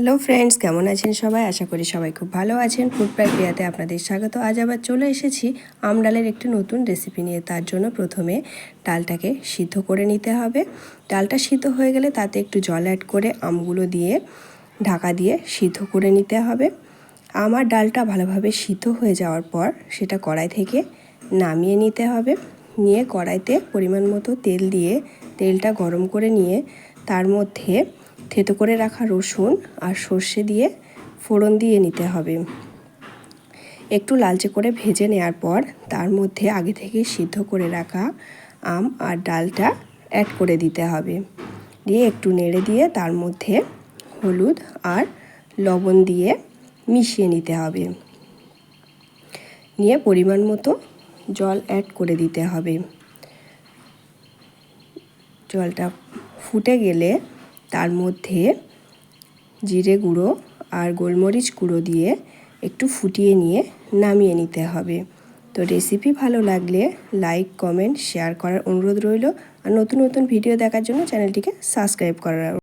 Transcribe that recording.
Hello friends কেমন আছেন সবাই? আশা করি সবাই খুব ভালো আছেন। ফুড প্রক্রিয়াতে আপনাদের স্বাগত। আজ আবার চলে এসেছি আম ডালের একটি নতুন রেসিপি নিয়ে। তার জন্য প্রথমে ডালটাকে সিদ্ধ করে নিতে হবে। ডালটা সিদ্ধ হয়ে গেলে তাতে একটু জল অ্যাড করে আমগুলো দিয়ে ঢাকা দিয়ে সিদ্ধ করে নিতে হবে। আমার ডালটা ভালোভাবে সিদ্ধ হয়ে যাওয়ার পর সেটা কড়াই থেকে নামিয়ে নিতে হবে। নিয়ে কড়াইতে পরিমাণ মতো তেল দিয়ে তেলটা গরম করে নিয়ে তার মধ্যে থেতো করে রাখা রসুন আর সর্ষে দিয়ে ফোড়ন দিয়ে নিতে হবে। একটু লালচে করে ভেজে নেওয়ার পর তার মধ্যে আগে থেকে সিদ্ধ করে রাখা আম আর ডালটা অ্যাড করে দিতে হবে। দিয়ে একটু নেড়ে দিয়ে তার মধ্যে হলুদ আর লবণ দিয়ে মিশিয়ে নিতে হবে। নিয়ে পরিমাণ মতো জল অ্যাড করে দিতে হবে। জলটা ফুটে গেলে তার মধ্যে জিরে গুঁড়ো আর গোলমরিচ গুঁড়ো দিয়ে একটু ফুটিয়ে নিয়ে নামিয়ে নিতে হবে। তো রেসিপি ভালো লাগলে লাইক কমেন্ট শেয়ার করার অনুরোধ রইল। আর নতুন নতুন ভিডিও দেখার জন্য চ্যানেলটিকে সাবস্ক্রাইব করার